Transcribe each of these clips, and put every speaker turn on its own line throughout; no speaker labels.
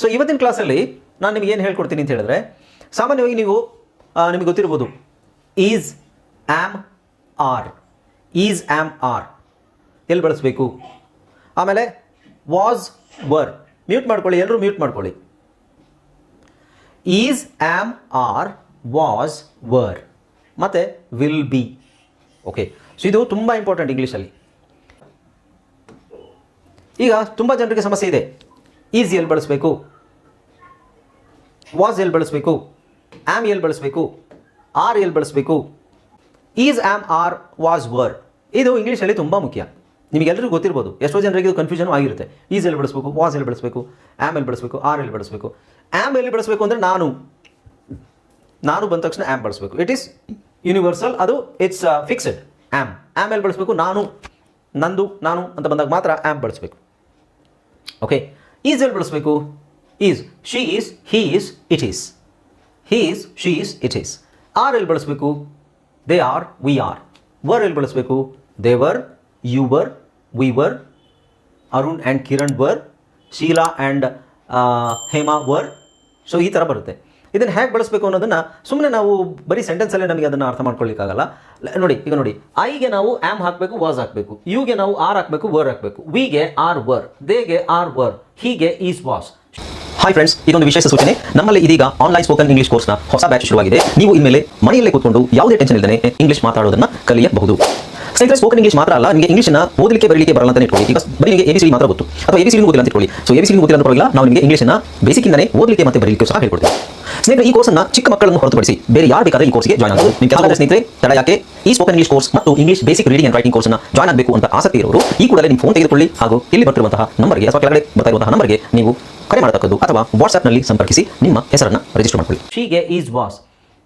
So ಇವತ್ತಿನ ಕ್ಲಾಸಲ್ಲಿ ನಾನು ನಿಮಗೆ ಏನು ಹೇಳ್ಕೊಡ್ತೀನಿ ಅಂತ ಹೇಳಿದ್ರೆ, ಸಾಮಾನ್ಯವಾಗಿ ನೀವು ನಿಮಗೆ ಗೊತ್ತಿರ್ಬೋದು is am are is am are ಎಲ್ಲಿ ಬಳಸಬೇಕು? ಆಮೇಲೆ ವಾಸ್ ವರ್ ಮ್ಯೂಟ್ ಮಾಡ್ಕೊಳ್ಳಿ ಎಲ್ಲರೂ ಮ್ಯೂಟ್ ಮಾಡ್ಕೊಳ್ಳಿ. Is am are was were ಮತ್ತು ವಿಲ್ ಬಿ ಓಕೆ ಸೊ ಇದು ತುಂಬ ಇಂಪಾರ್ಟೆಂಟ್ ಇಂಗ್ಲೀಷಲ್ಲಿ ಈಗ, ತುಂಬ ಜನರಿಗೆ ಸಮಸ್ಯೆ ಇದೆ. ಈಸ್ ಎಲ್ಲಿ ಬಳಸಬೇಕು? ವಾಸ್ ಎಲ್ಲಿ ಬಳಸಬೇಕು? ಆ್ಯಮ್ ಎಲ್ಲಿ ಬಳಸಬೇಕು? ಆರ್ ಎಲ್ಲಿ ಬಳಸಬೇಕು? Is am are was were ಇದು ಇಂಗ್ಲೀಷಲ್ಲಿ ತುಂಬ ಮುಖ್ಯ. ನಿಮಗೆಲ್ಲರಿಗೂ ಗೊತ್ತಿರ್ಬೋದು. ಎಷ್ಟೋ ಜನರಿಗೆ ಇದು ಕನ್ಫ್ಯೂಷನ್ ಆಗಿರುತ್ತೆ. ಈಸ್ ಎಲ್ಲಿ ಬಳಸಬೇಕು? ವಾಸ್ ಎಲ್ಲಿ ಬಳಸಬೇಕು? ಆ್ಯಮ್ ಎಲ್ಲಿ ಬಳಸಬೇಕು? ಆರ್ ಎಲ್ಲಿ ಬಳಸಬೇಕು? ಆ್ಯಮ್ ಎಲ್ಲಿ ಬಳಸಬೇಕು ಅಂದರೆ ನಾನು. ನಾನು ಬಂದ ತಕ್ಷಣ ಆ್ಯಮ್ ಬಳಸಬೇಕು. ಇಟ್ ಈಸ್ ಯೂನಿವರ್ಸಲ್ ಅದು ಇಟ್ಸ್ ಫಿಕ್ಸ್ಡ್ ಆ್ಯಮ್ ಆ್ಯಮ್ ಎಲ್ಲಿ ಬಳಸಬೇಕು? ನಾನು, ನಂದು, ನಾನು ಅಂತ ಬಂದಾಗ ಮಾತ್ರ ಆ್ಯಮ್ ಬಳಸಬೇಕು. ಓಕೆ ಈಸ್ ಎಲ್ಲಿ ಬಳಸಬೇಕು? Is she is he is it is he is she is it is are ಎಲ್ಲಿ ಬಳಸಬೇಕು? They are we are were ಎಲ್ಲಿ ಬಳಸಬೇಕು? They were you were we were Arun and Kiran were Sheela and Hema were so ಈ ಥರ ಬರುತ್ತೆ. ಇದನ್ನು ಹೇಗೆ ಬಳಸಬೇಕು ಅನ್ನೋದನ್ನು ಸುಮ್ಮನೆ ನಾವು ಬರೀ ಸೆಂಟೆನ್ಸಲ್ಲೇ ನಮಗೆ ಅದನ್ನು ಅರ್ಥ ಮಾಡ್ಕೊಳ್ಳಿಕ್ಕಾಗಲ್ಲ ನೋಡಿ, ಈಗ ನೋಡಿ. ಐಗೆ ನಾವು ಆಮ್ ಹಾಕಬೇಕು ವಾಸ್ ಹಾಕಬೇಕು. ಯುಗೆ ನಾವು ಆರ್ ಹಾಕಬೇಕು ವರ್ ಹಾಕಬೇಕು. ವಿಗೆ ಆರ್ ವರ್ ದೇಗೆ ಆರ್ ವರ್ ಹೀಗೆ ಈಸ್ ವಾಸ್ ಹಾಯ್ ಫ್ರೆಂಡ್ಸ್ ಇದೊಂದು ವಿಶೇಷ ಸೂಚನೆ. ನಮ್ಮಲ್ಲಿ ಇದೀಗ ಆನ್ಲೈನ್ ಸ್ಪೋಕನ್ ಇಂಗ್ಲಿಷ್ ಕೋರ್ಸ್ನ ಹೊಸ ಬ್ಯಾಚ್ ಶುರುವಾಗಿದೆ. ನೀವು ಇನ್ಮೇಲೆ ಮನೆಯಲ್ಲೇ ಕೂತ್ಕೊಂಡು ಯಾವುದೇ ಟೆನ್ಷನ್ ಇಲ್ಲದೆ ಇಂಗ್ಲಿಷ್ ಮಾತಾಡೋದನ್ನ ಕಲಿಯಬಹುದು. ಸ್ನೇಹಿತರೆ ಸ್ಪೋಕನ್ ಇಂಗ್ಲಿಷ್ ಮಾತ್ರ ಅಲ್ಲ, ನಿಮಗೆ ಇಂಗ್ಲಿಷ್ನ ಓದಲಿಕ್ಕೆ, ಬರಲಿಕ್ಕೆ ಬರಲ್ಲ ಅಂತ ಇಟ್ಕೊಳ್ಳಿ. ಈಗ ಬರೀ ನಿಮಗೆ ಎಬಿಸಿ ಮಾತ್ರ ಗೊತ್ತು. ಅಥವಾ ಎಬಿಸಿ ಓದಿಲ್ಲ ಅಂತ ಇಟ್ಕೊಳ್ಳಿ. ಸೊ ಎಬಿಸಿ ಓದಿಲ್ಲ ಅಂತ ಪರವಾಗಿಲ್ಲ, ನಾವು ನಿಮಗೆ ಇಂಗ್ಲಿಷ್ನ ಬೇಸಿಕ್ಕಿಂದನೇ ಓದಲಿಕ್ಕೆ ಮತ್ತೆ ಬರಲಿಕ್ಕೆ ಸಹ ಹೇಳ್ಕೊಡ್ತೀವಿ. ಸ್ನೇಹಿತರೆ, ಈ ಕೋರ್ಸ್ನ ಚಿಕ್ಕ ಮಕ್ಕಳನ್ನು ಹೊರತುಪಡಿಸಿ ಬೇರೆ ಯಾರು ಬೇಕಾದ್ರೆ ಈ ಕೋರ್ಸ್ಗೆ ಜಾಯ್ನ್ ಆಗಬಹುದು ನಿಮ್ಮ ಕೆಲವು ಸ್ನೇಹಿತರೆ, ತಡ ಯಾಕೆ ಈ ಸ್ಪೋಕನ್ ಇಂಗ್ಲಿಷ್ ಕೋರ್ಸ್ ಮತ್ತು English basic reading and writing ಕೋರ್ಸ್ನ ಜಾಯ್ನ್ ಆಗಬೇಕು ಅಂತ ಆಸಕ್ತಿ ಇರೋರು, ಈ ಕೂಡಲೇ ನಿಮ್ಮ ಫೋನ್ ತೆಗೆದುಕೊಳ್ಳಿ ಹಾಗೂ ಇಲ್ಲಿ ಬರ್ತಿರುವಂತಹ ನಂಬರ್ಗೆ ಅಥವಾ ಕೆಳಗಡೆ ಬರ್ತಾ ನಂಬರ್ಗೆ ನೀವು ಕರೆ ಮಾಡತಕ್ಕದ್ದು ಅಥವಾ ವಾಟ್ಸ್ಆಪ್ನಲ್ಲಿ ಸಂಪರ್ಕಿಸಿ ನಿಮ್ಮ ಹೆಸರನ್ನು ರಿಜಿಸ್ಟರ್ ಮಾಡ್ಕೊಳ್ಳಿ. ಶೀಗೆ is was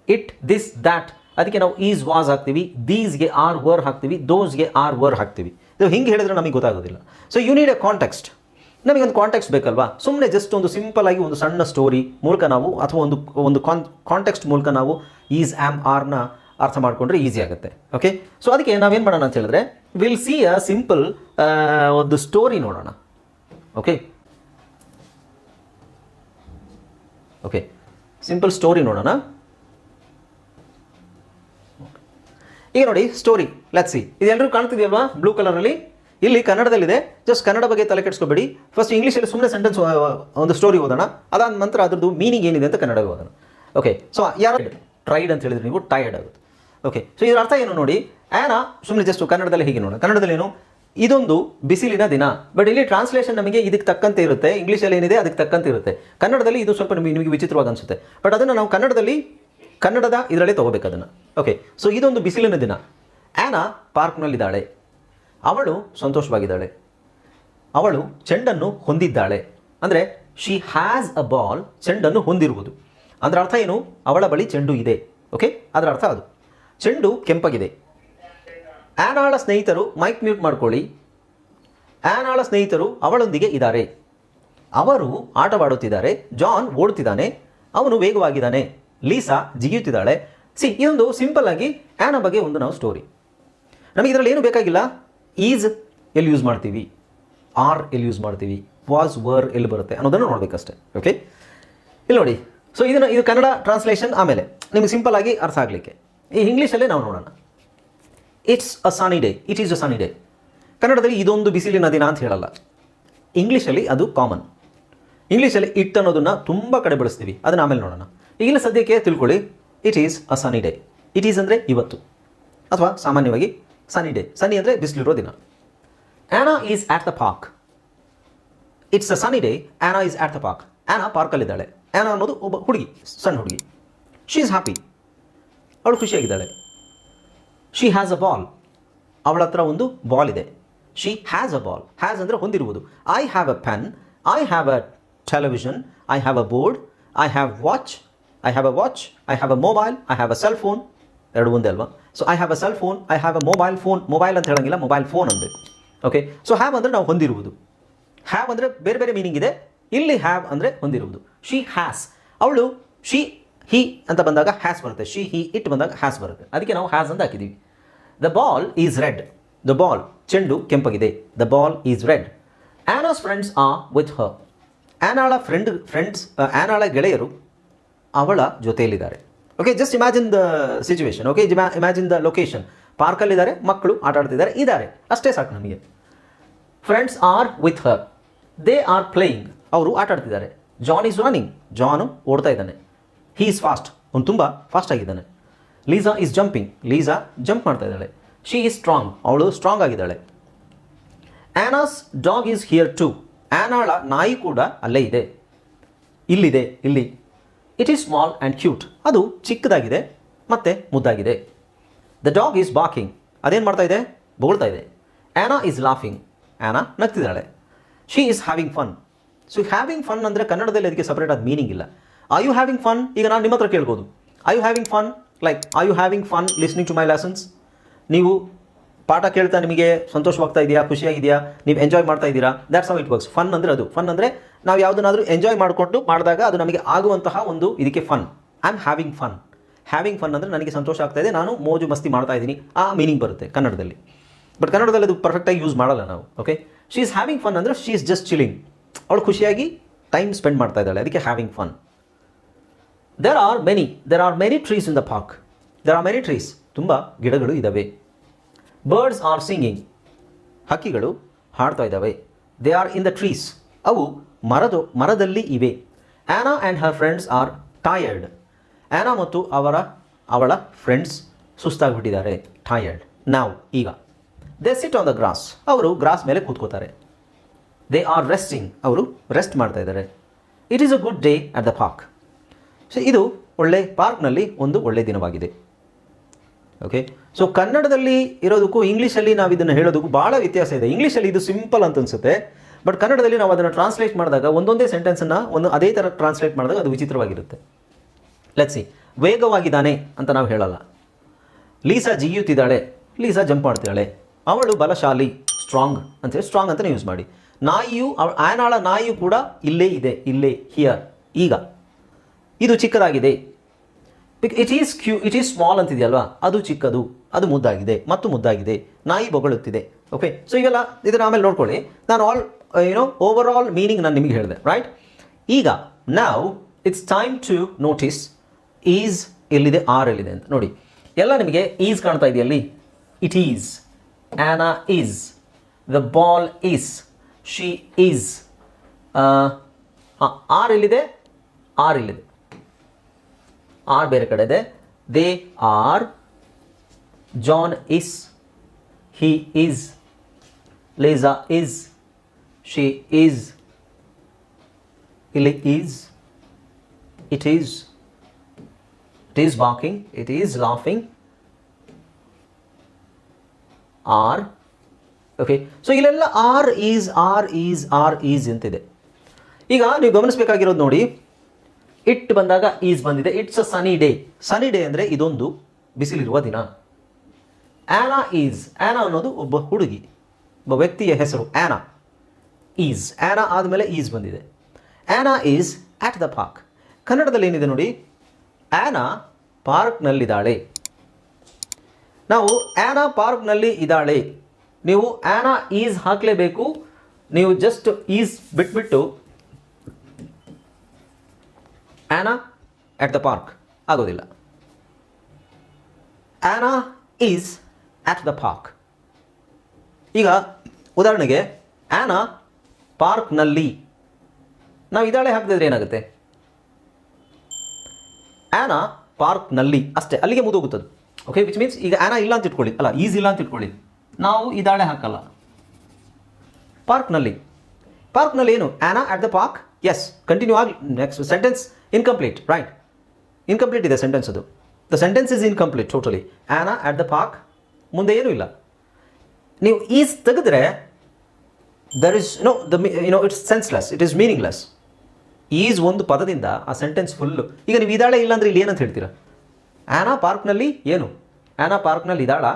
it this that ಅದಕ್ಕೆ ನಾವು ಈಸ್, ವಾಸ್ ಹಾಕ್ತೀವಿ ದೀಸ್ಗೆ ಆರ್, ವರ್ ಹಾಕ್ತೀವಿ ದೋಸ್ಗೆ ಆರ್, ವರ್ ಹಾಕ್ತೀವಿ. ಇದು ಹಿಂಗೆ ಹೇಳಿದ್ರೆ ನಮಗೆ ಗೊತ್ತಾಗೋದಿಲ್ಲ. So you need a context ನಮಗೆ ಒಂದು ಕಾಂಟೆಕ್ಸ್ಟ್ ಬೇಕಲ್ವಾ? ಸುಮ್ಮನೆ ಜಸ್ಟ್ ಒಂದು ಸಿಂಪಲ್ ಆಗಿ ಒಂದು ಸಣ್ಣ ಸ್ಟೋರಿ ಮೂಲಕ ನಾವು ಅಥವಾ ಒಂದು ಒಂದು ಕಾನ್ ಕಾಂಟೆಕ್ಸ್ಟ್ ಮೂಲಕ ನಾವು ಈಸ್ ಆ್ಯಮ್ ಆರ್ನ ಅರ್ಥ ಮಾಡಿಕೊಂಡ್ರೆ ಈಸಿ ಆಗುತ್ತೆ. ಓಕೆ ಸೊ ಅದಕ್ಕೆ ನಾವೇನು ಮಾಡೋಣ ಅಂತ ಹೇಳಿದ್ರೆ ವಿಲ್ ಸಿ ಅ ಸಿಂಪಲ್ ಒಂದು ಸ್ಟೋರಿ ನೋಡೋಣ. ಓಕೆ ಓಕೆ ಸಿಂಪಲ್ ಸ್ಟೋರಿ ನೋಡೋಣ. ಈಗ ನೋಡಿ ಸ್ಟೋರಿ ಲೆಟ್ಸ್ ಇದೆಲ್ಲರೂ ಕಾಣ್ತಿದೆಯಲ್ವಾ? ಬ್ಲೂ ಕಲರಲ್ಲಿ ಇಲ್ಲಿ ಕನ್ನಡದಲ್ಲಿದೆ. ಜಸ್ಟ್ ಕನ್ನಡ ಬಗ್ಗೆ ತಲೆ ಕೆಡಿಸ್ಕೋಬೇಡಿ. ಫಸ್ಟ್ ಇಂಗ್ಲೀಷಲ್ಲಿ ಸುಮ್ಮನೆ ಸೆಂಟೆನ್ಸ್ ಒಂದು ಸ್ಟೋರಿ ಓದೋಣ. ಅದಾದ ನಂತರ ಅದರದ್ದು ಮೀನಿಂಗ್ ಏನಿದೆ ಅಂತ ಕನ್ನಡ ಓದೋಣ. ಓಕೆ ಸೊ ಯಾರು ಟ್ರೈಡ್ ಅಂತ ಹೇಳಿದ್ರೆ ನೀವು ಟೈರ್ಡ್ ಆಗುತ್ತೆ ಓಕೆ ಸೊ ಇದರ ಅರ್ಥ ಏನು ನೋಡಿ? ಆ್ಯನ ಸುಮ್ಮನೆ ಜಸ್ಟ್ ಕನ್ನಡದಲ್ಲಿ ಹೀಗೆ ನೋಡೋಣ. ಕನ್ನಡದಲ್ಲಿ ಏನು? ಇದೊಂದು ಬಿಸಿಲಿನ ದಿನ. ಬಟ್ ಇಲ್ಲಿ ಟ್ರಾನ್ಸ್ಲೇಷನ್ ನಮಗೆ ಇದಕ್ಕೆ ತಕ್ಕಂತೆ ಇರುತ್ತೆ. ಇಂಗ್ಲೀಷಲ್ಲಿ ಏನಿದೆ, ಅದಕ್ಕೆ ತಕ್ಕಂತೆ ಇರುತ್ತೆ. ಕನ್ನಡದಲ್ಲಿ ಇದು ಸ್ವಲ್ಪ ನಿಮಗೆ ವಿಚಿತ್ರವಾಗಿ ಅನಿಸುತ್ತೆ. ಬಟ್ ಅದನ್ನು ನಾವು ಕನ್ನಡದಲ್ಲಿ ಕನ್ನಡದ ಇದರಲ್ಲೇ ತೊಗೋಬೇಕು ಅದನ್ನು. ಓಕೆ ಸೊ ಇದೊಂದು ಬಿಸಿಲಿನ ದಿನ. ಆ್ಯನಾ ಪಾರ್ಕ್ನಲ್ಲಿದ್ದಾಳೆ. ಅವಳು ಸಂತೋಷವಾಗಿದ್ದಾಳೆ. ಅವಳು ಚೆಂಡನ್ನು ಹೊಂದಿದ್ದಾಳೆ. ಅಂದರೆ ಶಿ ಹ್ಯಾಸ್ ಅ ಬಾಲ್ ಚೆಂಡನ್ನು ಹೊಂದಿರುವುದು. ಅದರ ಅರ್ಥ ಏನು? ಅವಳ ಬಳಿ ಚೆಂಡು ಇದೆ. ಓಕೆ ಅದರ ಅರ್ಥ ಅದು. ಚೆಂಡು ಕೆಂಪಗಿದೆ. ಆ್ಯನಾಳ ಸ್ನೇಹಿತರು ಮೈಕ್ ಮ್ಯೂಟ್ ಮಾಡ್ಕೊಳ್ಳಿ. ಆ್ಯನಾಳ ಸ್ನೇಹಿತರು ಅವಳೊಂದಿಗೆ ಇದ್ದಾರೆ. ಅವರು ಆಟವಾಡುತ್ತಿದ್ದಾರೆ. ಜಾನ್ ಓಡುತ್ತಿದ್ದಾನೆ. ಅವನು ವೇಗವಾಗಿದ್ದಾನೆ. ಲೀಸಾ ಜಿಗಿಯುತ್ತಿದ್ದಾಳೆ. ಸಿ ಇದೊಂದು ಸಿಂಪಲ್ ಆಗಿ ಆ್ಯನ ಬಗ್ಗೆ ಒಂದು ನಾವು ಸ್ಟೋರಿ ನಮಗೆ ಇದರಲ್ಲಿ ಏನು ಬೇಕಾಗಿಲ್ಲ? ಈಸ್ ಎಲ್ಲಿ ಯೂಸ್ ಮಾಡ್ತೀವಿ? ಆರ್ ಎಲ್ಲಿ ಯೂಸ್ ಮಾಡ್ತೀವಿ? ವಾಸ್, ವರ್ ಎಲ್ಲಿ ಬರುತ್ತೆ ಅನ್ನೋದನ್ನು ನೋಡಬೇಕಷ್ಟೇ ಓಕೆ ಇಲ್ಲಿ ನೋಡಿ ಸೊ ಇದನ್ನು, ಇದು ಕನ್ನಡ ಟ್ರಾನ್ಸ್ಲೇಷನ್ ಆಮೇಲೆ ನಿಮಗೆ ಸಿಂಪಲ್ ಆಗಿ ಅರ್ಥ ಆಗಲಿಕ್ಕೆ. ಈ ಇಂಗ್ಲೀಷಲ್ಲೇ ನಾವು ನೋಡೋಣ. It's a sunny day it is a sunny day ಕನ್ನಡದಲ್ಲಿ ಇದೊಂದು ಬಿಸಿಲಿನ ದಿನ ಅಂತ ಹೇಳಲ್ಲ. ಇಂಗ್ಲೀಷಲ್ಲಿ ಅದು ಕಾಮನ್ ಇಂಗ್ಲೀಷಲ್ಲಿ ಇಟ್ ಅನ್ನೋದನ್ನು ತುಂಬ ಕಡೆ ಬಳಸ್ತೀವಿ ಅದನ್ನು ಆಮೇಲೆ ನೋಡೋಣ. ಈಗಿನ ಸದ್ಯಕ್ಕೆ ತಿಳ್ಕೊಳ್ಳಿ. It is a sunny day it is ಅಂದರೆ ಇವತ್ತು. ಅಥವಾ ಸಾಮಾನ್ಯವಾಗಿ ಸನಿ ಡೇ ಸನಿ ಅಂದರೆ ಬಿಸಿಲಿರೋ ದಿನ. Anna is at the park it's a sunny day Anna is at the park Anna ಪಾರ್ಕಲ್ಲಿದ್ದಾಳೆ Anna ಅನ್ನೋದು ಒಬ್ಬ ಹುಡುಗಿ, ಸಣ್ಣ ಹುಡುಗಿ. ಶಿ ಈಸ್ ಹ್ಯಾಪಿ ಅವಳು ಖುಷಿಯಾಗಿದ್ದಾಳೆ. ಶಿ ಹ್ಯಾಸ್ ಅ ಬಾಲ್ ಅವಳ ಹತ್ರ ಒಂದು ಬಾಲ್ ಇದೆ. She has a ball has ಅಂದರೆ ಹೊಂದಿರುವುದು. I have a pen I have a television I have a board I have watch I have a watch I have a mobile I have a cell phone ಎರಡು ಒಂದೇ ಅಲ್ವಾ? So I have a cell phone I have a mobile phone mobile ಅಂತ ಹೇಳಂಗಿಲ್ಲ mobile phone ಅನ್ಬೇಕು okay so have ಅಂದರೆ ನಾವು ಹೊಂದಿರುವುದು. Have ಅಂದರೆ ಬೇರೆ ಬೇರೆ ಮೀನಿಂಗ್ ಇದೆ. ಇಲ್ಲಿ ಹ್ಯಾವ್ ಅಂದರೆ ಹೊಂದಿರುವುದು. ಶಿ ಹ್ಯಾಸ್ ಅವಳು ಶಿ ಹಿ ಅಂತ ಬಂದಾಗ ಹ್ಯಾಸ್ ಬರುತ್ತೆ. ಶಿ ಹಿ ಇಟ್ ಬಂದಾಗ ಹ್ಯಾಸ್ ಬರುತ್ತೆ. ಅದಕ್ಕೆ ನಾವು ಹ್ಯಾಸ್ ಅಂತ ಹಾಕಿದ್ದೀವಿ the ball is red the ball ಚೆಂಡು, ಕೆಂಪಗಿದೆ. The ball is red Anna's friends are with her ಆ್ಯನಾಳ friend friends ಆ್ಯನಾಳ ಗೆಳೆಯರು ಅವಳ ಜೊತೆಯಲ್ಲಿದ್ದಾರೆ. Okay just imagine the situation okay imagine the location ಪಾರ್ಕಲ್ಲಿದ್ದಾರೆ ಮಕ್ಕಳು ಆಟ ಆಡ್ತಿದ್ದಾರೆ, ಇದ್ದಾರೆ. ಅಷ್ಟೇ ಸಾಕು ನಮಗೆ. Friends are with her they are playing ಅವರು ಆಟ ಆಡ್ತಿದ್ದಾರೆ. ಜಾನ್ ಈಸ್ ರನ್ನಿಂಗ್ ಜಾನು ಓಡ್ತಾ ಇದ್ದಾನೆ. ಹೀ ಈಸ್ ಫಾಸ್ಟ್ ಅವನು ತುಂಬ ಫಾಸ್ಟ್ ಆಗಿದ್ದಾನೆ. Lisa is jumping Lisa jump ಮಾಡ್ತಾ ಇದ್ದಾಳೆ. ಶಿ ಈಸ್ ಸ್ಟ್ರಾಂಗ್ ಅವಳು ಸ್ಟ್ರಾಂಗ್ ಆಗಿದ್ದಾಳೆ. Anna's dog is here too ಆ್ಯನಾಳ ನಾಯಿ ಕೂಡ ಅಲ್ಲೇ ಇದೆ. ಇಲ್ಲಿದೆ. ಇಲ್ಲಿ it is small and cute ಅದು ಚಿಕ್ಕದಾಗಿದೆ, ಮತ್ತು ಮುದ್ದಾಗಿದೆ. ದ ಡಾಗ್ ಈಸ್ ಬಾಕಿಂಗ್ ಅದೇನು ಮಾಡ್ತಾ ಇದೆ? ಬೊಗಳ್ತಾ ಇದೆ. Anna is laughing Anna ನಗ್ತಿದ್ದಾಳೆ. She is having fun so having fun ಅಂದರೆ ಕನ್ನಡದಲ್ಲಿ ಅದಕ್ಕೆ ಸಪ್ರೇಟ್ ಆದ ಮೀನಿಂಗ್ ಇಲ್ಲ. ಐ ಯು ಹ್ಯಾವಿಂಗ್ ಫನ್ ಈಗ ನಾನು ನಿಮ್ಮ ಹತ್ರ ಕೇಳ್ಬೋದು. I you having fun like I you having fun listening to my lessons ನೀವು ಪಾಠ ಕೇಳ್ತಾ ನಿಮಗೆ ಸಂತೋಷವಾಗ್ತಾ ಇದೆಯಾ? ಖುಷಿಯಾಗಿದೆಯಾ? ನೀವು ಎಂಜಾಯ್ ಮಾಡ್ತಾ ಇದ್ದೀರಾ that's how it works fun ಅಂದರೆ ಅದು. ಫನ್ ಅಂದರೆ ನಾವು ಯಾವುದನ್ನಾದರೂ ಎಂಜಾಯ್ ಮಾಡಿಕೊಂಡು ಮಾಡಿದಾಗ ಅದು ನಮಗೆ ಆಗುವಂತಹ ಒಂದು ಇದಕ್ಕೆ fun I am having fun having fun ಅಂದರೆ ನನಗೆ ಸಂತೋಷ ಆಗ್ತಾ ಇದೆ. ನಾನು ಮೋಜು ಮಸ್ತಿ ಮಾಡ್ತಾ ಇದ್ದೀನಿ. ಆ ಮೀನಿಂಗ್ ಬರುತ್ತೆ ಕನ್ನಡದಲ್ಲಿ. ಬಟ್ ಕನ್ನಡದಲ್ಲಿ ಅದು ಪರ್ಫೆಕ್ಟಾಗಿ ಯೂಸ್ ಮಾಡಲ್ಲ ನಾವು okay she is having fun ಅಂದರೆ ಶಿ ಈಸ್ ಜಸ್ಟ್ ಚಿಲಿಂಗ್ ಅವಳು ಖುಷಿಯಾಗಿ ಟೈಮ್ ಸ್ಪೆಂಡ್ ಮಾಡ್ತಾ ಇದ್ದಾಳೆ. ಅದಕ್ಕೆ having fun there are many there are many trees in the park there are many trees ತುಂಬ ಗಿಡಗಳು ಇದ್ದಾವೆ ಬರ್ಡ್ಸ್ ಆರ್ ಸಿಂಗಿಂಗ್ ಹಕ್ಕಿಗಳು ಹಾಡ್ತಾ ಇದ್ದಾವೆ. They are in the trees ಅವು ಮರದ, ಮರದಲ್ಲಿ ಇವೆ. Anna and her friends are tired. Anna ಮತ್ತು ಅವರ, ಅವಳ ಫ್ರೆಂಡ್ಸ್ ಸುಸ್ತಾಗಿಬಿಟ್ಟಿದ್ದಾರೆ, ಟಾಯರ್ಡ್. ನಾವು, ಈಗ. They sit on the grass ಅವರು ಗ್ರಾಸ್ ಮೇಲೆ ಕೂತ್ಕೋತಾರೆ. ದೇ ಆರ್ ರೆಸ್ಟಿಂಗ್ ಅವರು ರೆಸ್ಟ್ ಮಾಡ್ತಾ ಇದ್ದಾರೆ. It is a good day at the park so ಇದು ಒಳ್ಳೆ ಪಾರ್ಕ್ನಲ್ಲಿ ಒಂದು ಒಳ್ಳೆ ದಿನವಾಗಿದೆ. ಓಕೆ ಸೊ ಕನ್ನಡದಲ್ಲಿ ಇರೋದಕ್ಕೂ ಇಂಗ್ಲೀಷಲ್ಲಿ ನಾವು ಇದನ್ನು ಹೇಳೋದಕ್ಕೂ ಭಾಳ ವ್ಯತ್ಯಾಸ ಇದೆ. ಇಂಗ್ಲೀಷಲ್ಲಿ ಇದು ಸಿಂಪಲ್ ಅಂತ ಅನ್ಸುತ್ತೆ. ಬಟ್ ಕನ್ನಡದಲ್ಲಿ ನಾವು ಅದನ್ನು ಟ್ರಾನ್ಸ್ಲೇಟ್ ಮಾಡಿದಾಗ ಒಂದೊಂದೇ ಸೆಂಟೆನ್ಸನ್ನು ಒಂದು ಅದೇ ಥರ ಟ್ರಾನ್ಸ್ಲೇಟ್ ಮಾಡಿದಾಗ ಅದು ವಿಚಿತ್ರವಾಗಿರುತ್ತೆ. ಲೆಟ್ಸಿ ವೇಗವಾಗಿದ್ದಾನೆ ಅಂತ ನಾವು ಹೇಳಲ್ಲ. ಲೀಸಾ ಜೀಯುತ್ತಿದ್ದಾಳೆ. ಲೀಸಾ ಜಂಪ್ ಮಾಡ್ತಿದ್ದಾಳೆ. ಅವಳು ಬಲಶಾಲಿ ಸ್ಟ್ರಾಂಗ್ ಅಂತೇಳಿ ಸ್ಟ್ರಾಂಗ್ ಅಂತಲೇ ಯೂಸ್ ಮಾಡಿ. ನಾಯಿಯು ಆನಾಳ ನಾಯಿಯು ಕೂಡ ಇಲ್ಲೇ ಇದೆ, ಇಲ್ಲೇ ಹಿಯರ್ ಈಗ. ಇದು ಚಿಕ್ಕದಾಗಿದೆ. It is cute it is small ಅಂತಿದೆಯಲ್ವಾ? ಅದು ಚಿಕ್ಕದು, ಅದು ಮುದ್ದಾಗಿದೆ, ಮತ್ತು ಮುದ್ದಾಗಿದೆ, ನಾಯಿ ಬೊಗಳುತ್ತಿದೆ. ಓಕೆ ಸೊ ಇವೆಲ್ಲ ಇದನ್ನ ಆಮೇಲೆ ನೋಡ್ಕೊಳ್ಳಿ. ನಾನು ಆಲ್ ಏನೋ ಓವರ್ ಆಲ್ ಮೀನಿಂಗ್ ನಾನು ನಿಮಗೆ ಹೇಳಿದೆ ರೈಟ್ ಈಗ ನಾವು it's time to notice is ಎಲ್ಲಿದೆ ಆರ್ ಎಲ್ಲಿದೆ ಅಂತ. ನೋಡಿ, ಎಲ್ಲ ನಿಮಗೆ ಈಸ್ ಕಾಣ್ತಾ ಇದೆಯಲ್ಲಿ it is Anna is the ball is she is are ಎಲ್ಲಿದೆ? ಆರ್ ಇಲ್ಲಿದೆ ಆರ್ ಬೇರೆ ಕಡೆ ಇದೆ. They are John is he is Lisa is she is ಇಲ್ಲಿ is it is it is walking it is laughing are okay so ಇಲ್ಲೆಲ್ಲ are is are is are is ಅಂತಿದೆ. ಈಗ ನೀವು ಗಮನಿಸಬೇಕಾಗಿರೋದು ನೋಡಿ ಇಟ್ ಬಂದಾಗ ಈಸ್ ಬಂದಿದೆ. It's a sunny day Sunny day ಅಂದರೆ ಇದೊಂದು ಬಿಸಿಲಿರುವ ದಿನ. ಆ್ಯನಾ ಈಸ್ ಆ್ಯನಾ ಅನ್ನೋದು ಒಬ್ಬ ಹುಡುಗಿ, ಒಬ್ಬ ವ್ಯಕ್ತಿಯ ಹೆಸರು ಆ್ಯನಾ ಈಸ್. ಆ್ಯನಾ ಆದಮೇಲೆ ಈಸ್ ಬಂದಿದೆ. Anna is at the park ಕನ್ನಡದಲ್ಲಿ ಏನಿದೆ ನೋಡಿ? ಆ್ಯನಾ ಪಾರ್ಕ್ನಲ್ಲಿದ್ದಾಳೆ. ನಾವು ಆ್ಯನಾ ಪಾರ್ಕ್ನಲ್ಲಿ ಇದ್ದಾಳೆ. ನೀವು ಆ್ಯನಾ ಈಸ್ ಹಾಕಲೇಬೇಕು. ನೀವು ಜಸ್ಟ್ ಈಸ್ ಬಿಟ್ಬಿಟ್ಟು ಆ್ಯನಾ ಆಟ್ ದ ಪಾರ್ಕ್ ಆಗೋದಿಲ್ಲ. Anna is at the park ಈಗ ಉದಾಹರಣೆಗೆ ಆ್ಯನಾ ಪಾರ್ಕ್ನಲ್ಲಿ ನಾವು ಇದಾಳೆ ಹಾಕಿದ್ರೆ ಏನಾಗುತ್ತೆ? ಆ್ಯನಾ ಪಾರ್ಕ್ನಲ್ಲಿ, ಅಷ್ಟೇ, ಅಲ್ಲಿಗೆ ಮುದೋಗುತ್ತದೆ. ಓಕೆ ವಿಚ್ ಮೀನ್ಸ್ ಈಗ ಆನಾ ಇಲ್ಲ ಅಂತ ಇಟ್ಕೊಳ್ಳಿ. ಅಲ್ಲ, ಈಸ್ ಇಲ್ಲ ಅಂತ ಇಟ್ಕೊಳ್ಳಿ. ನಾವು ಇದಾಳೆ ಹಾಕಲ್ಲ. ಪಾರ್ಕ್ನಲ್ಲಿ. ಪಾರ್ಕ್ನಲ್ಲಿ ಏನು? Anna at the park is continue ಆಗಿ next sentence incomplete right incomplete ಇದೆ ಸೆಂಟೆನ್ಸ್ ಅದು. The sentence is incomplete totally Anna at the park ಮುಂದೆ ಏನೂ ಇಲ್ಲ. ನೀವು ಈಸ್ ತೆಗೆದ್ರೆ there is no the no it's senseless it is meaningless is ಒಂದು ಪದದಿಂದ ಆ ಸೆಂಟೆನ್ಸ್ ಫುಲ್ಲು ಈಗ ನೀವು ಇದಾಳೆ ಇಲ್ಲ ಅಂದರೆ ಇಲ್ಲಿ ಏನಂತ ಹೇಳ್ತೀರಾ? ಆ್ಯನಾ ಪಾರ್ಕ್ನಲ್ಲಿ ಏನು? ಆ್ಯನಾ ಪಾರ್ಕ್ನಲ್ಲಿ ಇದ್ದಾಳ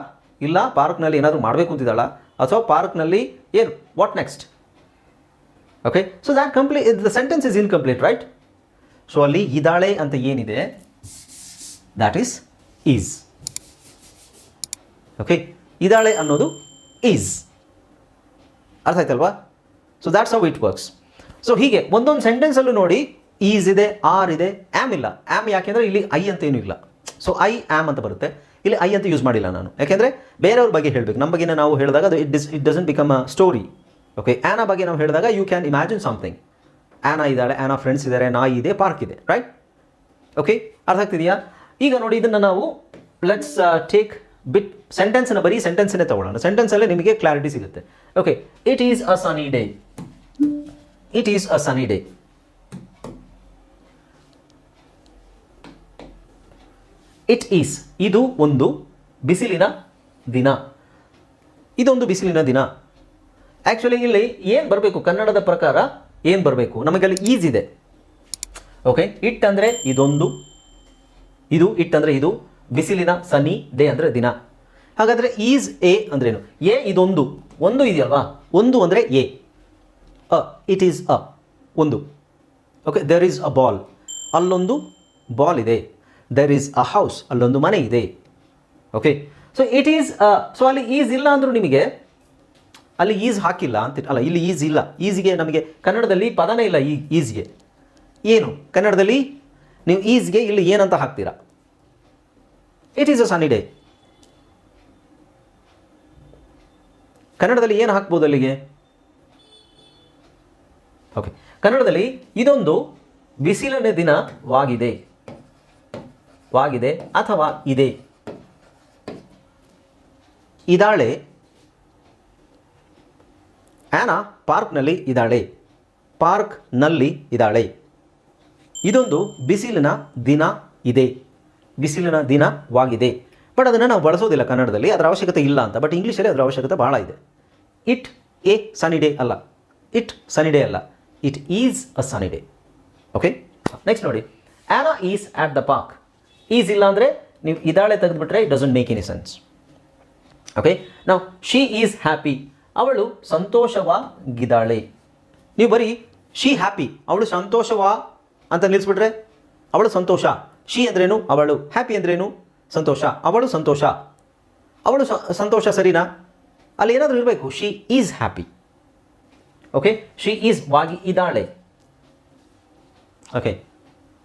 ಇಲ್ಲ, ಪಾರ್ಕ್ನಲ್ಲಿ ಏನಾದರೂ ಮಾಡಬೇಕು ಅಂತಿದ್ದಾಳ ಅಥವಾ ಪಾರ್ಕ್ನಲ್ಲಿ ಏನು? What next okay so that complete the sentence is incomplete right so ಅಲ್ಲಿ ಇದಾಳೆ ಅಂತ ಏನಿದೆ? ದ್ಯಾಟ್ ಈಸ್ ಈಸ್ ಓಕೆ ಇದಾಳೆ ಅನ್ನೋದು ಈಸ್ ಅರ್ಥ ಆಯ್ತಲ್ವಾ? So that's how it works so ಹೀಗೆ ಒಂದೊಂದು ಸೆಂಟೆನ್ಸಲ್ಲೂ ನೋಡಿ ಈಸ್ ಇದೆ ಆರ್ ಇದೆ ಆಮ್ ಇಲ್ಲ. ಆಮ್ ಯಾಕೆಂದರೆ ಇಲ್ಲಿ ಐ ಅಂತ ಏನೂ ಇಲ್ಲ. ಸೊ ಐ ಆಮ್ ಅಂತ ಬರುತ್ತೆ. ಇಲ್ಲಿ ಐ ಅಂತ ಯೂಸ್ ಮಾಡಿಲ್ಲ ನಾನು. ಯಾಕೆಂದರೆ ಬೇರೆಯವ್ರ ಬಗ್ಗೆ ಹೇಳಬೇಕು. ನಮ್ಮ ಬಗ್ಗೆ ನಾವು ಹೇಳಿದಾಗ ಅದು it this it doesn't become a story okay Anna ಬಗ್ಗೆ ನಾವು ಹೇಳಿದಾಗ you can imagine something Anna ಇದ್ದಾಳೆ ಆ್ಯನಾ ಫ್ರೆಂಡ್ಸ್ ಇದ್ದಾರೆ, ನಾಯಿ ಇದೆ ಪಾರ್ಕ್ ಇದೆ ರೈಟ್ ಓಕೆ ಅರ್ಥ ಆಗ್ತಿದೆಯಾ? ಈಗ ನೋಡಿ ಇದನ್ನು ನಾವು ಲೆಟ್ಸ್ ಟೇಕ್ ಬಿಟ್ ಸೆಂಟೆನ್ಸ್ನ ಬರೀ ಸೆಂಟೆನ್ಸನ್ನೇ ತಗೊಳ್ಳೋಣ. ಸೆಂಟೆನ್ಸಲ್ಲೇ ನಿಮಗೆ ಕ್ಲಾರಿಟಿ ಸಿಗುತ್ತೆ. Okay it is a sunny day it is a sunny day it is ಇದು ಒಂದು ಬಿಸಿಲಿನ ದಿನ. ಇದೊಂದು ಬಿಸಿಲಿನ ದಿನ. ಆ್ಯಕ್ಚುಲಿ ಇಲ್ಲಿ ಏನು ಬರಬೇಕು? ಕನ್ನಡದ ಪ್ರಕಾರ ಏನು ಬರಬೇಕು? ನಮಗಲ್ಲಿ ಈಸ್ ಇದೆ. ಓಕೆ ಇಟ್ ಅಂದರೆ ಇದೊಂದು. ಇದು, ಇಟ್ ಅಂದರೆ ಇದು. ಬಿಸಿಲಿನ ಸನಿ ಡೇ ಅಂದರೆ ದಿನ. ಹಾಗಾದರೆ ಈಸ್ ಎ ಅಂದ್ರೇನು? ಎ ಇದೊಂದು, ಒಂದು ಇದೆಯಲ್ವಾ? ಒಂದು ಅಂದರೆ a a it is a ಒಂದು. Okay there is a ball ಅಲ್ಲೊಂದು ಬಾಲ್ ಇದೆ. ದೆರ್ ಈಸ್ ಅ ಹೌಸ್ ಅಲ್ಲೊಂದು ಮನೆ ಇದೆ. Okay so it is so ಅಲ್ಲಿ ಈಸ್ ಇಲ್ಲ ಅಂದರೂ ನಿಮಗೆ, ಅಲ್ಲಿ ಈಸ್ ಹಾಕಿಲ್ಲ ಅಂತ ಅಲ್ಲ, ಇಲ್ಲಿ ಈಸ್ ಇಲ್ಲ. ಈಸ್ಗೆ ನಮಗೆ ಕನ್ನಡದಲ್ಲಿ ಪದನೇ ಇಲ್ಲ ಈ ಈಸ್ಗೆ ಏನು? ಕನ್ನಡದಲ್ಲಿ ನೀವು ಈಸ್ಗೆ ಇಲ್ಲಿ ಏನಂತ ಹಾಕ್ತೀರಾ? ಇಟ್ ಈಸ್ ಅ ಸನಿ ಕನ್ನಡದಲ್ಲಿ ಏನು ಹಾಕ್ಬೋದು ಅಲ್ಲಿಗೆ? ಓಕೆ ಕನ್ನಡದಲ್ಲಿ ಇದೊಂದು ಬಿಸಿಲನೆ ದಿನವಾಗಿದೆ ವಾಗಿದೆ. ಅಥವಾ ಇದೆ? ಇದಾಳೆ. ಆ್ಯನಾ ಪಾರ್ಕ್ನಲ್ಲಿ ಇದ್ದಾಳೆ ಪಾರ್ಕ್ನಲ್ಲಿ ಇದ್ದಾಳೆ ಇದೊಂದು ಬಿಸಿಲಿನ ದಿನ ಇದೆ. ಬಿಸಿಲಿನ ದಿನವಾಗಿದೆ ಬಟ್ ಅದನ್ನು ನಾವು ಬಳಸೋದಿಲ್ಲ ಕನ್ನಡದಲ್ಲಿ, ಅದರ ಅವಶ್ಯಕತೆ ಇಲ್ಲ ಅಂತ. ಬಟ್ ಇಂಗ್ಲೀಷಲ್ಲಿ ಅದರ ಅವಶ್ಯಕತೆ ಭಾಳ ಇದೆ. ಇಟ್ ಎ ಸನಿ ಡೇ ಅಲ್ಲ. ಇಟ್ ಸನಿ ಡೇ ಅಲ್ಲ. It is a sunny day okay next ನೋಡಿ. Anna is at the park is ಇಲ್ಲ ಅಂದರೆ ನೀವು ಇದಾಳೆ ತೆಗೆದುಬಿಟ್ರೆ it doesn't make any sense okay ನಾವು ಶಿ ಈಸ್ ಹ್ಯಾಪಿ ಅವಳು ಸಂತೋಷವಾಗಿದ್ದಾಳೆ. ನೀವು ಬರೀ ಶಿ ಹ್ಯಾಪಿ ಅವಳು ಸಂತೋಷವಾ ಅಂತ ನಿಲ್ಲಿಸ್ಬಿಟ್ರೆ ಅವಳು ಸಂತೋಷ. ಶಿ ಅಂದ್ರೇನು? ಅವಳು. ಹ್ಯಾಪಿ ಅಂದ್ರೇನು? ಸಂತೋಷ. ಅವಳು ಸಂತೋಷ. ಅವಳು ಸಂತೋಷ ಸರಿನಾ? ಅಲ್ಲಿ ಏನಾದರೂ ಇರಬೇಕು. She is happy okay she is ವಾಗಿ ಇದ್ದಾಳೆ. ಓಕೆ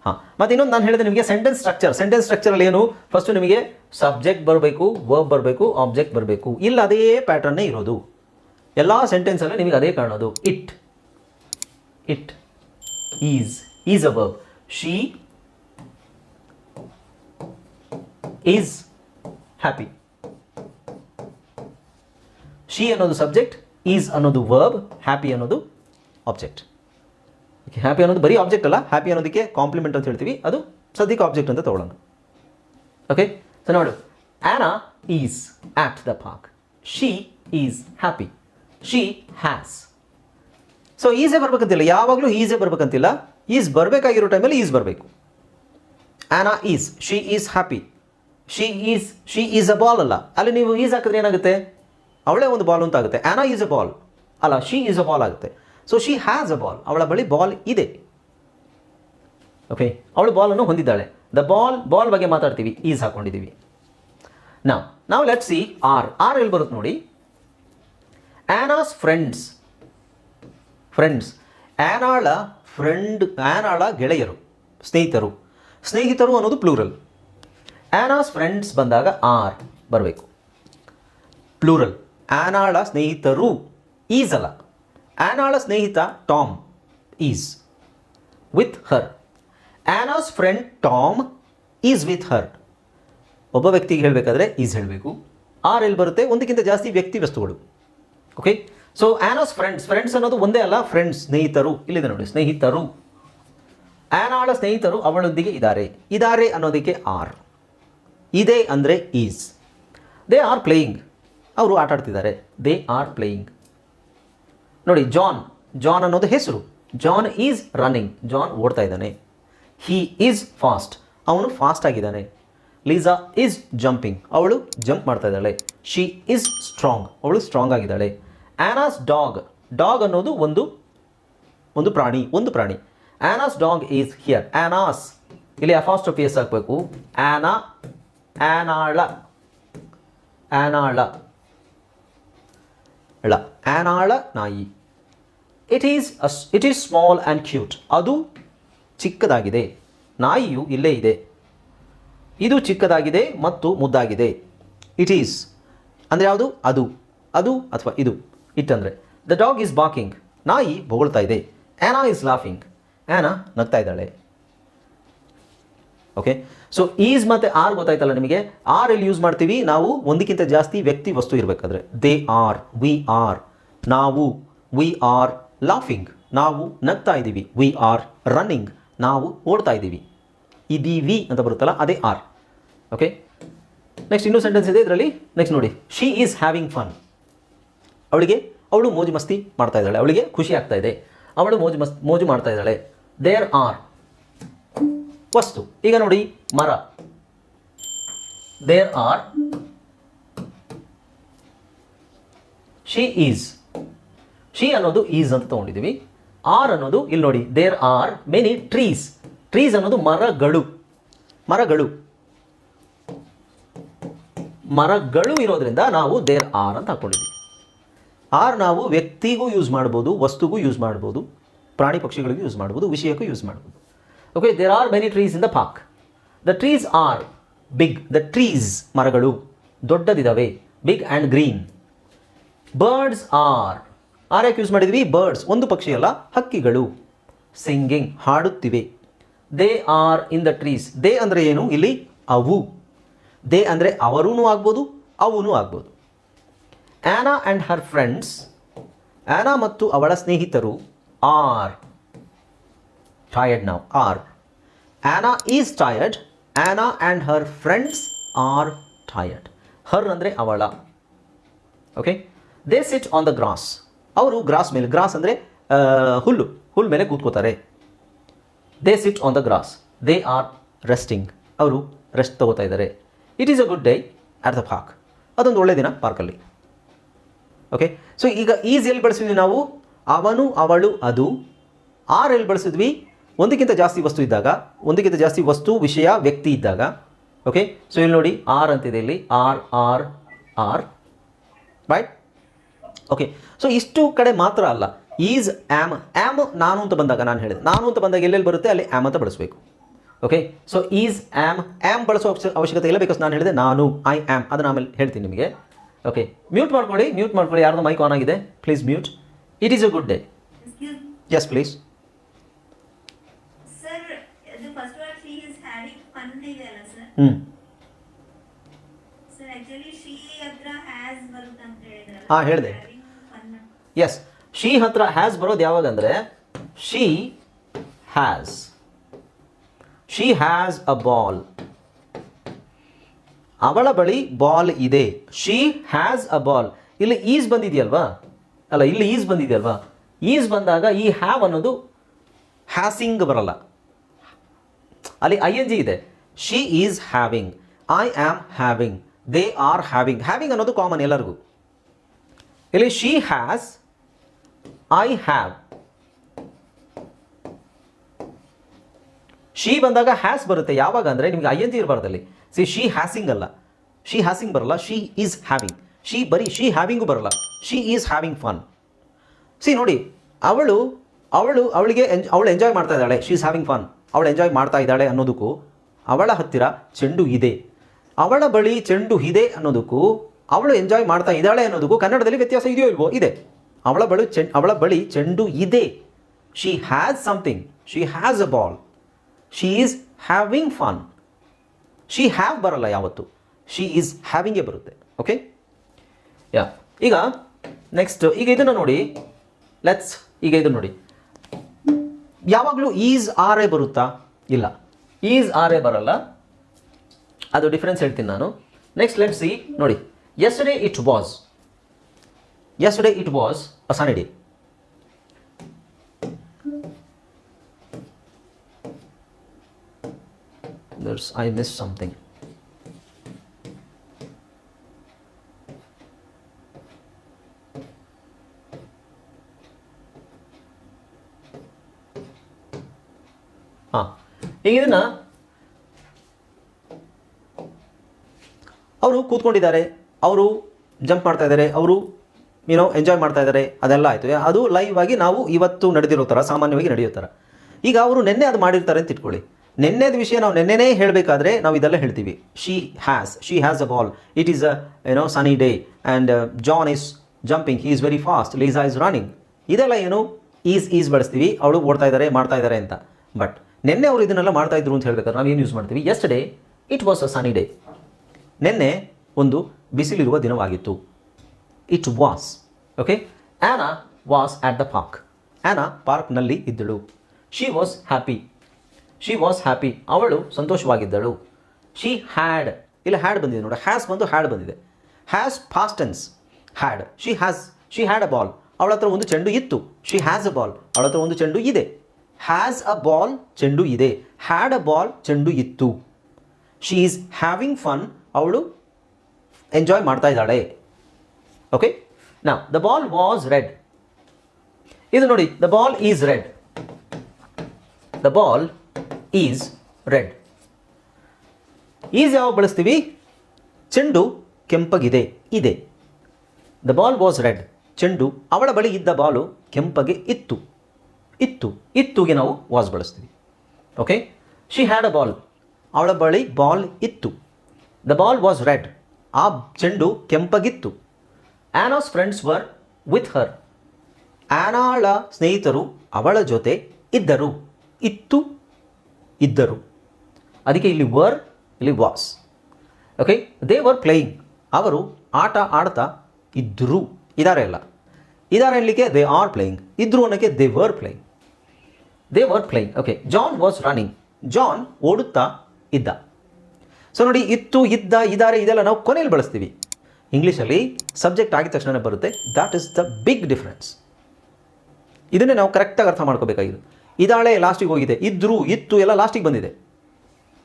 ಹಾಂ. ಮತ್ತು ಇನ್ನೊಂದು ನಾನು ಹೇಳಿದೆ ನಿಮಗೆ ಸೆಂಟೆನ್ಸ್ ಸ್ಟ್ರಕ್ಚರ್ ಸೆಂಟೆನ್ಸ್ ಸ್ಟ್ರಕ್ಚರಲ್ಲಿ ಏನು? ಫಸ್ಟು ನಿಮಗೆ ಸಬ್ಜೆಕ್ಟ್ ಬರಬೇಕು ವರ್ಬ್ ಬರಬೇಕು ಆಬ್ಜೆಕ್ಟ್ ಬರಬೇಕು. ಇಲ್ಲ, ಅದೇ ಪ್ಯಾಟರ್ನೇ ಇರೋದು. ಎಲ್ಲ ಸೆಂಟೆನ್ಸಲ್ಲಿ ನಿಮಗೆ ಅದೇ ಕಾಣೋದು. It it is is a verb she is happy she ಅನ್ನೋದು ಸಬ್ಜೆಕ್ಟ್ ಈಸ್ ಅನ್ನೋದು ವರ್ಬ್ ಹ್ಯಾಪಿ ಅನ್ನೋದು ಆಬ್ಜೆಕ್ಟ್ ಹ್ಯಾಪಿ ಅನ್ನೋದು ಬರೀ ಆಬ್ಜೆಕ್ಟ್ ಅಲ್ಲ ಹ್ಯಾಪಿ ಅನ್ನೋದಕ್ಕೆ ಕಾಂಪ್ಲಿಮೆಂಟ್ ಅಂತ ಹೇಳ್ತೀವಿ, ಅದು ಸದ್ಯಕ್ಕೆ ಆಬ್ಜೆಕ್ಟ್ ಅಂತ ತಗೊಳ್ಳೋಣ ಓಕೆ ಸೊ ನೋಡು Anna is at the park she is happy she has so ಈಸೇ ಬರ್ಬೇಕಂತಿಲ್ಲ, ಯಾವಾಗಲೂ ಈಸೇ ಬರ್ಬೇಕಂತಿಲ್ಲ ಈಸ್ ಬರಬೇಕಾಗಿರೋ ಟೈಮಲ್ಲಿ ಈಸ್ ಬರಬೇಕು. Anna is she is happy she is she is a ball ಅಲ್ಲ. ಅಲ್ಲಿ ನೀವು ಈಸ್ ಹಾಕಿದ್ರೆ ಏನಾಗುತ್ತೆ? ಅವಳೇ ಒಂದು ಬಾಲ್ ಅಂತ ಆಗುತ್ತೆ. ಆ್ಯನಾ ಈಸ್ ಅ ಬಾಲ್ ಅಲ್ಲ ಶಿ ಈಸ್ ಅ ಬಾಲ್ ಆಗುತ್ತೆ. So she has a ball ಅವಳ ಬಳಿ ಬಾಲ್ ಇದೆ. ಓಕೆ ಅವಳು ಬಾಲನ್ನು ಹೊಂದಿದ್ದಾಳೆ. ದ ಬಾಲ್ ಬಾಲ್ ಬಗ್ಗೆ ಮಾತಾಡ್ತೀವಿ. ಈಸ್ ಹಾಕೊಂಡಿದ್ದೀವಿ. ನಾವು ನಾವು ಲೆಟ್ ಸಿ ಆರ್ ಆರ್ ಎಲ್ಲಿ ಬರುತ್ತೆ ನೋಡಿ? ಆ್ಯನಾಸ್ ಫ್ರೆಂಡ್ಸ್ ಫ್ರೆಂಡ್ಸ್ ಆ್ಯನಾಳ ಫ್ರೆಂಡ್ ಆ್ಯನಾಳ ಗೆಳೆಯರು, ಸ್ನೇಹಿತರು. ಸ್ನೇಹಿತರು ಅನ್ನೋದು ಪ್ಲೂರಲ್ ಆ್ಯನಾಸ್ ಫ್ರೆಂಡ್ಸ್ ಬಂದಾಗ ಆರ್ ಬರಬೇಕು. ಪ್ಲೂರಲ್ ಆ್ಯನಾಳ ಸ್ನೇಹಿತರು ಈಸ್ ಅಲ್ಲ. ಆ್ಯನಾಳ ಸ್ನೇಹಿತ Tom is with her Anna's friend Tom is with her ಒಬ್ಬ ವ್ಯಕ್ತಿಗೆ ಹೇಳಬೇಕಾದ್ರೆ ಈಸ್ ಹೇಳಬೇಕು. ಆರ್ ಎಲ್ಲಿ ಬರುತ್ತೆ? ಒಂದಕ್ಕಿಂತ ಜಾಸ್ತಿ ವ್ಯಕ್ತಿ ವಸ್ತುಗಳು. Okay so Anna's friends friends ಅನ್ನೋದು ಒಂದೇ ಅಲ್ಲ. ಫ್ರೆಂಡ್ಸ್ ಸ್ನೇಹಿತರು. ಇಲ್ಲಿದೆ ನೋಡಿ. ಸ್ನೇಹಿತರು. ಆ್ಯನಾಳ ಸ್ನೇಹಿತರು ಅವಳೊಂದಿಗೆ ಇದ್ದಾರೆ ಇದ್ದಾರೆ ಅನ್ನೋದಕ್ಕೆ ಆರ್. ಇದೆ ಅಂದರೆ ಈಸ್ ದೇ ಆರ್ ಪ್ಲೇಯಿಂಗ್ ಅವರು ಆಟ ಆಡ್ತಿದ್ದಾರೆ ದೇ ಆರ್ ಪ್ಲೇಯಿಂಗ್ ನೋಡಿ ಜಾನ್ ಜಾನ್ ಅನ್ನೋದು ಹೆಸರು. ಜಾನ್ ಈಸ್ ರನ್ನಿಂಗ್ ಜಾನ್ ಓಡ್ತಾ ಇದ್ದಾನೆ. ಹೀ ಈಸ್ ಫಾಸ್ಟ್ ಅವನು ಫಾಸ್ಟ್ ಆಗಿದ್ದಾನೆ. ಲೀಸಾ ಈಸ್ ಜಂಪಿಂಗ್ ಅವಳು ಜಂಪ್ ಮಾಡ್ತಾ ಇದ್ದಾಳೆ. ಶಿ ಈಸ್ ಸ್ಟ್ರಾಂಗ್ ಅವಳು ಸ್ಟ್ರಾಂಗ್ ಆಗಿದ್ದಾಳೆ. ಆ್ಯನಾಸ್ ಡಾಗ್ ಡಾಗ್ ಅನ್ನೋದು ಒಂದು ಒಂದು ಪ್ರಾಣಿ ಒಂದು ಪ್ರಾಣಿ. Anna's dog is here Anna's ಇಲ್ಲಿ ಅಫಾಸ್ಟ್ರಫಿಯಸ್ ಹಾಕಬೇಕು. ಆ್ಯನಾ ಆ್ಯನಾಳ ಆ್ಯನಾಳ ಳ. ಆ್ಯನಾಳ ನಾಯಿ. It is it is small and cute ಅದು ಚಿಕ್ಕದಾಗಿದೆ. ನಾಯಿಯು ಇಲ್ಲೇ ಇದೆ. ಇದು ಚಿಕ್ಕದಾಗಿದೆ ಮತ್ತು ಮುದ್ದಾಗಿದೆ. ಇಟ್ ಈಸ್ ಅಂದರೆ ಯಾವುದು? ಅದು. ಅದು ಅಥವಾ ಇದು. ಇಟ್ ಅಂದರೆ. ದ ಡಾಗ್ ಈಸ್ ಬಾಕಿಂಗ್ ನಾಯಿ ಬೊಗಳ್ತಾ ಇದೆ. ಆ್ಯನಾ ಈಸ್ ಲಾಫಿಂಗ್ ಆ್ಯನಾ ನಗ್ತಾ ಇದ್ದಾಳೆ. ಓಕೆ ಸೊ ಈಸ್ ಮತ್ತು ಆರ್ ಗೊತ್ತಾಯ್ತಲ್ಲ ನಿಮಗೆ? ಆರ್ ಎಲ್ಲಿ ಯೂಸ್ ಮಾಡ್ತೀವಿ? ನಾವು ಒಂದಕ್ಕಿಂತ ಜಾಸ್ತಿ ವ್ಯಕ್ತಿ ವಸ್ತು ಇರಬೇಕಾದ್ರೆ. ದೇ ಆರ್ ವಿ ಆರ್ ನಾವು ವಿ ಆರ್ ಲಾಫಿಂಗ್ ನಾವು ನಗ್ತಾ ಇದ್ದೀವಿ. ವಿ ಆರ್ ರನ್ನಿಂಗ್ ನಾವು ಓಡ್ತಾ ಇದ್ದೀವಿ. ಇದೀವಿ ಅಂತ ಬರುತ್ತಲ್ಲ, ಅದೇ ಆರ್ ಓಕೆ ನೆಕ್ಸ್ಟ್ ಇನ್ನೂ ಸೆಂಟೆನ್ಸ್ ಇದೆ ಇದರಲ್ಲಿ. ನೆಕ್ಸ್ಟ್ ನೋಡಿ. ಶಿ ಈಸ್ ಹ್ಯಾವಿಂಗ್ ಫನ್ ಅವಳಿಗೆ, ಅವಳು ಮೋಜು ಮಸ್ತಿ ಮಾಡ್ತಾ ಇದ್ದಾಳೆ. ಅವಳಿಗೆ ಖುಷಿ ಆಗ್ತಾ ಇದೆ. ಅವಳು ಮೋಜು ಮಸ್ತ್ ಮೋಜು ಮಾಡ್ತಾ ಇದ್ದಾಳೆ. ದೇರ್ ಆರ್ ವಸ್ತು. ಈಗ ನೋಡಿ ಮರ. There are she is she ಅನ್ನೋದು ಈಸ್ ಅಂತ ತಗೊಂಡಿದ್ದೀವಿ ಆರ್ ಅನ್ನೋದು ಇಲ್ಲಿ ನೋಡಿ there are many trees trees ಅನ್ನೋದು ಮರಗಳು. ಮರಗಳು. ಮರಗಳು ಇರೋದ್ರಿಂದ ನಾವು ದೇರ್ ಆರ್ ಅಂತ ಹಾಕೊಂಡಿದ್ದೀವಿ ಆರ್ ನಾವು ವ್ಯಕ್ತಿಗೂ ಯೂಸ್ ಮಾಡ್ಬೋದು, ವಸ್ತುಗೂ ಯೂಸ್ ಮಾಡ್ಬೋದು, ಪ್ರಾಣಿ ಪಕ್ಷಿಗಳಿಗೂ ಯೂಸ್ ಮಾಡ್ಬೋದು, ವಿಷಯಕ್ಕೂ ಯೂಸ್ ಮಾಡ್ಬೋದು. Okay there are many trees in the park the trees are big the trees ಮರಗಳು ದೊಡ್ಡದಿದ್ದಾವೆ big and green birds are are ಯಾಕೆ ಯೂಸ್ ಮಾಡಿದ್ವಿ? ಬರ್ಡ್ಸ್ ಒಂದು ಪಕ್ಷಿ ಅಲ್ಲ, ಹಕ್ಕಿಗಳು. Singing ಹಾಡುತ್ತಿವೆ. They are in the trees they ಅಂದರೆ ಏನು? ಇಲ್ಲಿ ಅವು. ದೇ ಅಂದರೆ ಅವರೂ ಆಗ್ಬೋದು ಅವೂ ಆಗ್ಬೋದು. Anna and her friends Anna ಮತ್ತು ಅವಳ ಸ್ನೇಹಿತರು ಆರ್ ಟಯರ್ಡ್ ನಾವು are Anna is tired. Anna and her friends are tired. Her ಅಂದರೆ ಅವಳ. Okay they sit on the grass ಅವರು ಗ್ರಾಸ್ ಮೇಲೆ ಗ್ರಾಸ್ ಅಂದರೆ ಹುಲ್ಲು. ಹುಲ್ಲು ಮೇಲೆ ಕೂತ್ಕೋತಾರೆ. They sit on the grass they are resting ಅವರು ರೆಸ್ಟ್ ತಗೋತಾ ಇದ್ದಾರೆ. It is a good day at the park ಅದೊಂದು ಒಳ್ಳೆ ದಿನ ಪಾರ್ಕಲ್ಲಿ ಓಕೆ ಸೊ ಈಗ ಈಸ್ ಎಲ್ಲಿ ಬಳಸಿದ್ವಿ ನಾವು. ಅವನು, ಅವಳು, ಅದು. ಆರ್ ಎಲ್ಲಿ ಬಳಸಿದ್ವಿ. ಒಂದಕ್ಕಿಂತ ಜಾಸ್ತಿ ವಸ್ತು ಇದ್ದಾಗ ಒಂದಕ್ಕಿಂತ ಜಾಸ್ತಿ ವಸ್ತು ವಿಷಯ ವ್ಯಕ್ತಿ ಇದ್ದಾಗ ಓಕೆ ಸೊ ಇಲ್ಲಿ ನೋಡಿ ಆರ್ ಅಂತಿದೆ ಇಲ್ಲಿ. Are are are right okay so ಇಷ್ಟು ಕಡೆ ಮಾತ್ರ ಅಲ್ಲ. ಈಸ್ ಆ್ಯಮ್ ಆ್ಯಮ್ ನಾನು ಅಂತ ಬಂದಾಗ ನಾನು ಹೇಳಿದೆ. ನಾನು ಅಂತ ಬಂದಾಗ ಎಲ್ಲೆಲ್ಲಿ ಬರುತ್ತೆ? ಅಲ್ಲಿ ಆಮ್ ಅಂತ ಬಳಸಬೇಕು. Okay so is am am ಬಳಸೋ ಅವಶ್ಯ- ಅವಶ್ಯಕತೆ ಇಲ್ಲ ಬಿಕಾಸ್ ನಾನು ಹೇಳಿದೆ ನಾನು ಐ ಆ್ಯಮ್ ಅದನ್ನ ಆಮೇಲೆ ಹೇಳ್ತೀನಿ ನಿಮಗೆ. ಓಕೆ ಮ್ಯೂಟ್ ಮಾಡ್ಕೊಳ್ಳಿ. ಮ್ಯೂಟ್ ಮಾಡ್ಕೊಳ್ಳಿ. ಯಾರ್ದು ಮೈಕ್ ಆನ್ ಆಗಿದೆ? Please mute it is a good day yes please
ಹೇಳಿದ್ರಲ್ಲ.
ಹಾ, ಹೇಳ್ದೆ. ಎಸ್ ಶಿ ಹತ್ರ ಹ್ಯಾಸ್ ಬರೋದು ಯಾವಾಗ ಅಂದರೆ she has she has a ball ಅವಳ ಬಳಿ ಬಾಲ್ ಇದೆ. ಶಿ ಹ್ಯಾಸ್ ಅ ಬಾಲ್ ಇಲ್ಲಿ ಈಸ್ ಬಂದಿದೆಯಲ್ವಾ? ಅಲ್ಲ ಇಲ್ಲಿ ಈಸ್ ಬಂದಿದೆಯಲ್ವಾ? ಈಸ್ ಬಂದಾಗ ಈ ಹ್ಯಾವ್ ಅನ್ನೋದು ಹ್ಯಾಸಿಂಗ್ ಬರಲ್ಲ. ಅಲ್ಲಿ ಐ ಎನ್ ಜಿ ಇದೆ. She is having I am having they are having having ಅನ್ನೋದು ಕಾಮನ್ ಎಲ್ಲರಿಗೂ. ಇಲ್ಲಿ she has I have she ಬಂದಾಗ ಹ್ಯಾಸ್ ಬರುತ್ತೆ. ಯಾವಾಗ ಅಂದರೆ ನಿಮಗೆ ಐ ಎನ್ ಇರಬಾರ್ದಲ್ಲಿ. ಸಿ ಶಿ ಹ್ಯಾಸಿಂಗ್ ಅಲ್ಲ. ಶಿ ಹ್ಯಾಸಿಂಗ್ ಬರಲ್ಲ. ಶಿ ಈಸ್ ಹ್ಯಾವಿಂಗ್ ಶಿ ಬರೀ ಶಿ ಹ್ಯಾವಿಂಗು ಬರಲ್ಲ. She is having fun see ನೋಡಿ, ಅವಳು ಅವಳು, ಅವಳಿಗೆ ಎಂಜ್ ಅವಳು ಎಂಜಾಯ್ ಮಾಡ್ತಾ ಇದ್ದಾಳೆ. ಶಿ ಈಸ್ ಹ್ಯಾವಿಂಗ್ ಫನ್ ಅವಳು ಎಂಜಾಯ್ ಮಾಡ್ತಾ ಇದ್ದಾಳೆ ಅನ್ನೋದಕ್ಕೂ ಅವಳ ಹತ್ತಿರ ಚೆಂಡು ಇದೆ. ಅವಳ ಬಳಿ ಚೆಂಡು ಇದೆ ಅನ್ನೋದಕ್ಕೂ, ಅವಳು ಎಂಜಾಯ್ ಮಾಡ್ತಾ ಇದ್ದಾಳೆ ಅನ್ನೋದಕ್ಕೂ ಕನ್ನಡದಲ್ಲಿ ವ್ಯತ್ಯಾಸ ಇದೆಯೋ ಇಲ್ವೋ? ಇದೆ. ಅವಳ ಬಳಿ ಚೆಂಡ್ ಅವಳ ಬಳಿ ಚೆಂಡು ಇದೆ. She has something she has a ball she is having fun she have ಬರಲ್ಲ ಯಾವತ್ತು. ಶಿ ಈಸ್ ಹ್ಯಾವಿಂಗೇ ಬರುತ್ತೆ. ಓಕೆ ಯಾ ಈಗ ನೆಕ್ಸ್ಟ್ ಈಗ ಇದನ್ನು ನೋಡಿ. ಲೆಟ್ಸ್ ಈಗ ಇದನ್ನು ನೋಡಿ. ಯಾವಾಗಲೂ ಈಸ್ ಆರೇ ಬರುತ್ತಾ? ಇಲ್ಲ. ಈಸ್ ಆರೇ ಬರಲ್ಲ. ಅದು ಡಿಫ್ರೆನ್ಸ್ ಹೇಳ್ತೀನಿ ನಾನು. ನೆಕ್ಸ್ಟ್ ಲೆಟ್ ಸಿ ನೋಡಿ yesterday it was yesterday it was a sunny day miss I ಈಗ ಇದನ್ನ ಅವರು ಕೂತ್ಕೊಂಡಿದ್ದಾರೆ, ಅವರು ಜಂಪ್ ಮಾಡ್ತಾ ಇದ್ದಾರೆ, ಅವರು ಏನೋ ಎಂಜಾಯ್ ಮಾಡ್ತಾ ಇದ್ದಾರೆ, ಅದೆಲ್ಲ ಆಯಿತು. ಅದು ಲೈವ್ ಆಗಿ ನಾವು ಇವತ್ತು ನಡೆದಿರೋ ಥರ ಸಾಮಾನ್ಯವಾಗಿ ನಡೆಯೋ ಥರ ಈಗ ಅವರು ನಿನ್ನೆ ಅದು ಮಾಡಿರ್ತಾರೆ ಅಂತ ಇಟ್ಕೊಳ್ಳಿ. ನಿನ್ನೆದ ವಿಷಯ ನಾವು ನಿನ್ನೆನೇ ಹೇಳಬೇಕಾದ್ರೆ ನಾವು ಇದೆಲ್ಲ ಹೇಳ್ತೀವಿ. She has she has a ball it is a ಏನೋ sunny day and John is jumping is very fast Lisa is running ಇದೆಲ್ಲ ಏನು? ಈಸ್ ಈಸ್ ಬಳಸ್ತೀವಿ. ಅವಳು ಓಡ್ತಾ ಇದ್ದಾರೆ, ಮಾಡ್ತಾ ಇದ್ದಾರೆ ಅಂತ. ಬಟ್ ನಿನ್ನೆ ಅವರು ಇದನ್ನೆಲ್ಲ ಮಾಡ್ತಾ ಇದ್ರು ಅಂತ ಹೇಳಬೇಕಾದ್ರೆ ನಾವು ಏನು ಯೂಸ್ ಮಾಡ್ತೀವಿ? ಎಸ್ಟ್ day it was a sunny day ನಿನ್ನೆ ಒಂದು ಬಿಸಿಲಿರುವ ದಿನವಾಗಿತ್ತು. It was okay Anna was at the park Anna ಪಾರ್ಕ್ನಲ್ಲಿ ಇದ್ದಳು. She was happy she was happy ಅವಳು ಸಂತೋಷವಾಗಿದ್ದಳು. ಶಿ ಹ್ಯಾಡ್ ಇಲ್ಲ ಹ್ಯಾಡ್ ಬಂದಿದೆ ನೋಡಿ. ಹ್ಯಾಸ್ ಬಂದು ಹ್ಯಾಡ್ ಬಂದಿದೆ. Has past tense had she has she had a ball ಅವಳ ಹತ್ರ ಒಂದು ಚೆಂಡು ಇತ್ತು. ಶಿ ಹ್ಯಾಸ್ ಅ ಬಾಲ್ ಅವಳ ಹತ್ರ ಒಂದು ಚೆಂಡು ಇದೆ. ಹ್ಯಾಸ್ ಅ ಬಾಲ್ ಚೆಂಡು ಇದೆ. ಹ್ಯಾಡ್ ಅ ಬಾಲ್ ಚೆಂಡು ಇತ್ತು. ಶಿ ಈಸ್ ಹ್ಯಾವಿಂಗ್ ಫನ್ ಅವಳು ಎಂಜಾಯ್ ಮಾಡ್ತಾ ಇದ್ದಾಳೆ. ಓಕೆ ನಾ ದ ಬಾಲ್ ವಾಸ್ ರೆಡ್ ಇದು ನೋಡಿ the ball is red the ball is red is ಯಾವಾಗ ಬಳಸ್ತೀವಿ? ಚೆಂಡು ಕೆಂಪಗಿದೆ, ಇದೆ. ದ ಬಾಲ್ ವಾಸ್ ರೆಡ್ ಚೆಂಡು, ಅವಳ ಬಳಿ ಇದ್ದ ಬಾಲು ಕೆಂಪಗೆ ಇತ್ತು. ಇತ್ತು. ಇತ್ತುಗೆ ನಾವು ವಾಸ್ ಬಳಸ್ತೀವಿ. Okay she had a ball ಅವಳ ಬಳಿ ಬಾಲ್ ಇತ್ತು. ದ ಬಾಲ್ ವಾಸ್ ರೆಡ್ ಆ ಚೆಂಡು ಕೆಂಪಗಿತ್ತು. Anna's friends were with her ಆ್ಯನಾಳ ಸ್ನೇಹಿತರು ಅವಳ ಜೊತೆ ಇದ್ದರು. ಇತ್ತು, ಇದ್ದರು. ಅದಕ್ಕೆ ಇಲ್ಲಿ ವರ್ ಇಲ್ಲಿ was okay they were playing ಅವರು ಆಟ ಆಡ್ತಾ ಇದ್ದರು ಇದ್ದಾರೆ ಅಲ್ಲ. ಅನ್ಲಿಕ್ಕೆ ದೇ ಆರ್ ಪ್ಲೇಯಿಂಗ್ ಇದ್ರು ಅನ್ನೋಕ್ಕೆ they were playing they were playing okay John was running John ಓಡುತ್ತಾ ಇದ್ದ. ಸೊ ನೋಡಿ, ಇತ್ತು, ಇದ್ದ, ಇದಾರೆ, ಇದೆಲ್ಲ ನಾವು ಕೊನೆಯಲ್ಲಿ ಬಳಸ್ತೀವಿ. ಇಂಗ್ಲೀಷಲ್ಲಿ ಸಬ್ಜೆಕ್ಟ್ ಆಗಿದ ತಕ್ಷಣ ಬರುತ್ತೆ. That is the big difference ಇದನ್ನೇ ನಾವು ಕರೆಕ್ಟಾಗಿ ಅರ್ಥ ಮಾಡ್ಕೋಬೇಕಾಗಿದೆ. ಇದಾಳೆ ಲಾಸ್ಟಿಗೆ ಹೋಗಿದೆ. ಇದ್ರು, ಇತ್ತು, ಎಲ್ಲ ಲಾಸ್ಟಿಗೆ ಬಂದಿದೆ.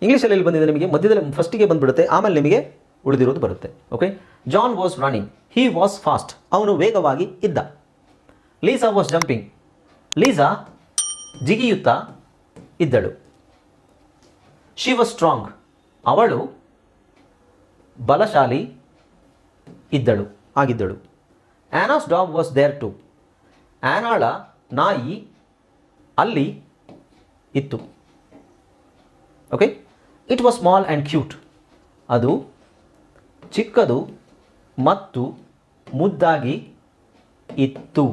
ಇಂಗ್ಲೀಷಲ್ಲಿ ಎಲ್ಲಿ ಬಂದಿದೆ ನಿಮಗೆ? ಮಧ್ಯದಲ್ಲಿ ಫಸ್ಟಿಗೆ ಬಂದುಬಿಡುತ್ತೆ. ಆಮೇಲೆ ನಿಮಗೆ ಉಳಿದಿರೋದು ಬರುತ್ತೆ. Okay John was running he was fast ಅವನು ವೇಗವಾಗಿ ಇದ್ದ. ಲೀಸಾ ವಾಸ್ ಜಂಪಿಂಗ್ ಲೀಸಾ ಜಿಗಿಯುತ್ತಾ ಇದ್ದಳು. ಶಿ ವಾಸ್ ಸ್ಟ್ರಾಂಗ್ ಅವಳು ಬಲಶಾಲಿ ಇದ್ದಳು, ಆಗಿದ್ದಳು. Anna's dog was there too ಆ್ಯನಾಳ ನಾಯಿ ಅಲ್ಲಿ ಇತ್ತು. Okay it was small and cute ಅದು ಚಿಕ್ಕದು ಮತ್ತು ಮುದ್ದಾಗಿ ಇತ್ತು.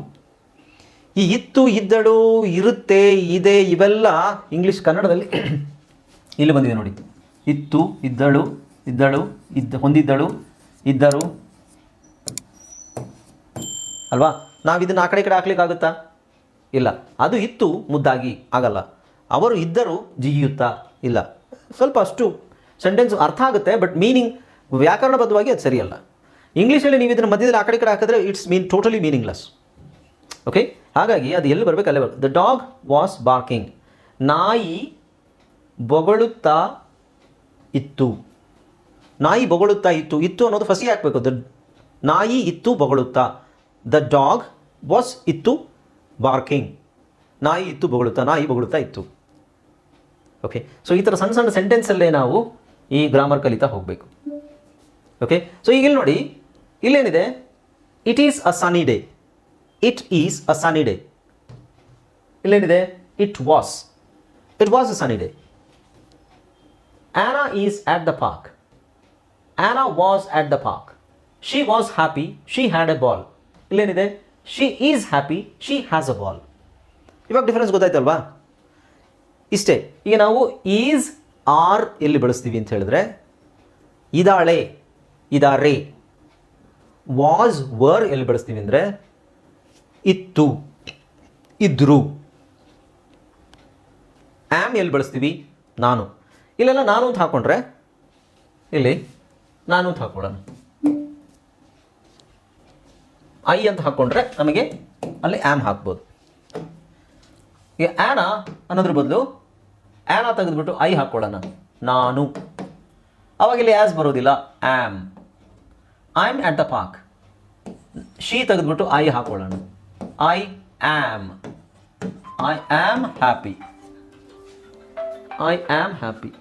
ಈ ಇತ್ತು, ಇದ್ದಳು, ಇರುತ್ತೆ, ಇದೆ, ಇವೆಲ್ಲ ಇಂಗ್ಲೀಷ್ ಕನ್ನಡದಲ್ಲಿ ಇಲ್ಲಿ ಬಂದಿದೆ ನೋಡಿ. ಇತ್ತು, ಇದ್ದಳು ಇದ್ದಳು, ಇದ್ದ, ಹೊಂದಿದ್ದಳು, ಇದ್ದರು. ಅಲ್ವಾ? ನಾವು ಇದನ್ನು ಆ ಕಡೆ ಈ ಕಡೆ ಹಾಕ್ಲಿಕ್ಕಾಗುತ್ತಾ? ಇಲ್ಲ. ಅದು ಇತ್ತು, ಮುದ್ದಾಗಿ, ಆಗಲ್ಲ. ಅವರು ಇದ್ದರು, ಜಿಗಿಯುತ್ತಾ? ಇಲ್ಲ. ಸ್ವಲ್ಪ ಅಷ್ಟು ಸೆಂಟೆನ್ಸ್ ಅರ್ಥ ಆಗುತ್ತೆ, ಬಟ್ ಮೀನಿಂಗ್ ವ್ಯಾಕರಣಬದ್ಧವಾಗಿ ಅದು ಸರಿಯಲ್ಲ. ಇಂಗ್ಲೀಷಲ್ಲಿ ನೀವು ಇದನ್ನು ಮಧ್ಯದಲ್ಲಿ ಆ ಕಡೆ ಕಡೆ ಹಾಕಿದ್ರೆ, it's mean totally meaningless. Okay? ಹಾಗಾಗಿ ಅದು ಎಲ್ಲಿ ಬರಬೇಕು ಅಲ್ಲೇ ಬರಬೇಕು. ದ ಡಾಗ್ ವಾಸ್ ಬಾರ್ಕಿಂಗ್ ನಾಯಿ ಬೊಗಳುತ್ತಾ ಇತ್ತು. ನಾಯಿ ಬೊಗಳುತ್ತಾ ಇತ್ತು. ಇತ್ತು ಅನ್ನೋದು ಫಸಿ ಹಾಕಬೇಕು. ದ ನಾಯಿ ಇತ್ತು, ಬೊಗಳುತ್ತಾ. ದ ಡಾಗ್ ವಾಸ್ ಇತ್ತು ಬಾರ್ಕಿಂಗ್ ನಾಯಿ ಇತ್ತು, ಬೊಗಳುತ್ತಾ. ನಾಯಿ ಬೊಗಳುತ್ತಾ ಇತ್ತು. ಓಕೆ ಸೊ ಈ ಥರ ಸಣ್ಣ ಸಣ್ಣ ಸೆಂಟೆನ್ಸಲ್ಲೇ ನಾವು ಈ ಗ್ರಾಮರ್ ಕಲಿತಾ ಹೋಗಬೇಕು. ಓಕೆ ಸೊ ಈಗ ಇಲ್ಲಿ ನೋಡಿ, ಇಲ್ಲೇನಿದೆ? It is a sunny day it is a sunny day ಇಲ್ಲೇನಿದೆ it was it was a sunny day Anna is at the park Anna was at the park she was happy she had a ball ಇಲ್ಲೇನಿದೆ she is happy she has a ball ಇವಾಗ difference ಗೊತ್ತಾಯ್ತಲ್ವಾ? ಇಷ್ಟೇ. ಈಗ ನಾವು is are ಎಲ್ಲಿ ಬಳಸ್ತೀವಿ ಅಂತ ಹೇಳಿದ್ರೆ, ಇದಾಳೆ, ಇದಾರೆ ವಾಸ್ ವರ್ ಎಲ್ಲಿ ಬಳಸ್ತೀವಿ ಅಂದರೆ ಇತ್ತು. ಇದ್ರು. ಆ್ಯಮ್ ಎಲ್ಲಿ ಬಳಸ್ತೀವಿ? ನಾನು. ಇಲ್ಲೆಲ್ಲ ನಾನು ಅಂತ ಹಾಕೊಂಡ್ರೆ? ಇಲ್ಲಿ. ನಾನು ಅಂತ ಹಾಕೊಳ್ಳೋಣ. ಐ ಅಂತ ಹಾಕ್ಕೊಂಡ್ರೆ ನಮಗೆ ಅಲ್ಲಿ ಆ್ಯಮ್ ಹಾಕ್ಬೋದು. ಈಗ ಆ್ಯನ ಅನ್ನೋದ್ರ ಬದಲು ಆ್ಯನ ತೆಗೆದುಬಿಟ್ಟು ಐ ಹಾಕ್ಕೊಳ್ಳೋಣ ನಾನು. ಅವಾಗ ಇಲ್ಲಿ ಆ್ಯಸ್ ಬರೋದಿಲ್ಲ. Am I am at the park she ತೆಗೆದುಬಿಟ್ಟು ಐ ಹಾಕೊಳ್ಳೋಣ. I am. I am happy. I am happy.